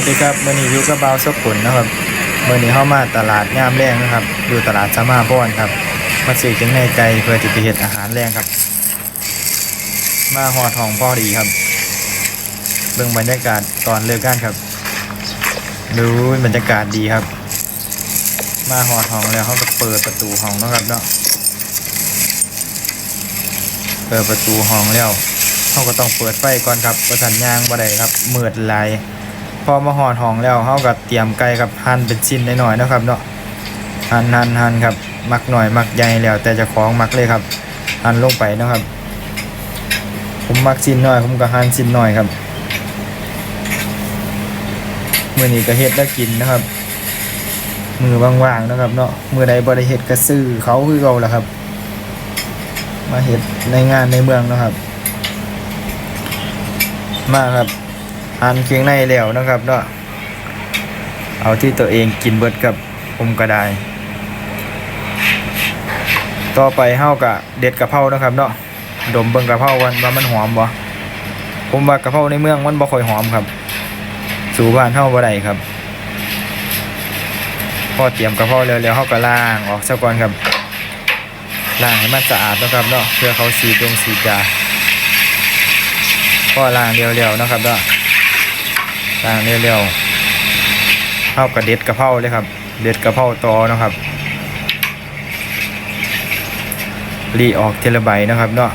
วัสดีครับมื่อนี้อยู่กับเบาสกุลนะครับมื่อนี้เข้ามาตลาดงามแรงนะครับ อยู่ตลาดสามาพรครับ มาซื้อเครื่องในไก่เพื่อจะไปเฮ็ดอาหารแรงครับ มาหอดห้องพ่อดีครับเบิ่งบรรยากาศตอนเลิกงานครับ ดูบรรยากาศดีครับ มาหอดห้องแล้วเขาก็เปิดประตูห้องนะครับเนาะเปิดประตูห้องแล้วเขาก็ต้องเปิดไฟก่อนครับประสันยางบ่ได้ครับมืดลาย อมาหอดห้องแล้วเขาก็เตรียมไก่ครับหั่นเป็นชิ้นน้อยๆนะครับเนาะหั่นหั่นหั่นครับมักหน่อยมักใหญ่แล้ว แต่จะของมักเลยครับหั่นลงไปนะครับ ผมมักชิ้นน้อย ผมก็หั่นชิ้นน้อยครับมื้อนี้ก็เฮ็ดแล้วกินนะครับ มือว่างๆนะครับ เนาะมือใดบ่ได้เฮ็ดก็ซื้อเขาคือเก่าแหะครับ มาเฮ็ดในงานในเมืองนะครับ มาครับ หั่นเครื่องในแล้วนะครับเนาะเอาที่ตัวเองกินเบิดกับผมก็ได้ต่อไปเฮากะเด็ดกะเพรานะครับเนาะดมเบิ่งกะเพราวันว่ามันหอมบ่ผมว่ากะเพราในเมืองมันบ่ค่อยหอมครับ สู่บ้านเฮาบ่ได้ครับพอเตรียมกะเพราแล้วแล้วเฮาก็ล้างออกซะก่อนครับล้างให้มันสะอาดนะครับเนาะเพื่อเขาสีดงสีดาก็ล้างเรียวๆนะครับเนาะ ล้างเรียวๆเข้ากับเด็ดกระเพราเลยครับ เด็ดกระเพราตอนะครับรีออกเทละใบนะครับเนาะ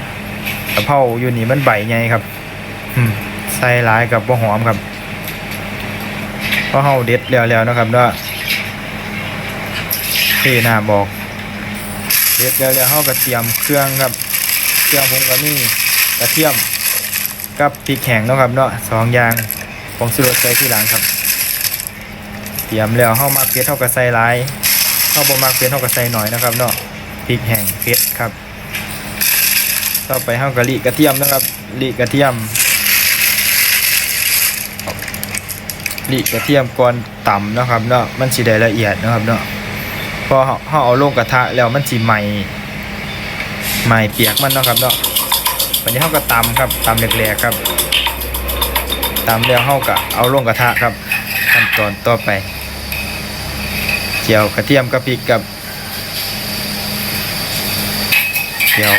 กระเพราอยู่นี่มันใบใหญ่ครับใส่หลายกับบ่หอมครับเพราะเฮาเด็ดแล้วๆนะครับเนาะที่หน้าบอกเด็ดแล้วแล้วเขาก็เตรียมเครื่องครับ เครื่องผมก็มีกระเทียมกับพริกแห้งนะครับเนาะสองอย่าง ผมซื้อใส่ที่หลังครับ เตรียมแล้วเข้ามาเผ็ดเท่ากับใส่ลายเข้าบ่มาเผ็ดเท่ากับใส่หน่อยนะครับเนาะพริกแห้งเผ็ดครับ ต่อไปเข้ากะลิกระเทียมนะครับลิกระเทียมลิกระเทียมก่อนต่ำนะครับเนาะมันสิได้ละเอียดนะครับเนาะพอเราเราเอาลงกระทะแล้วมันสีใหม่ใหม่เปียกมันเนาะครับเนาะวันนี้เราก็ตำครับตำแหลกๆครับ ตามแล้วเรากะเอาลงกระทะครับขั้นตอนต่อไป เจียวกระเทียมกระพริกกับ เจียว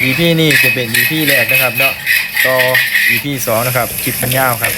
อีพี่นี่จะเป็น EP แรกนะครับเนาะต่ออีพี่สองนะครับคลิปมันยาวครับ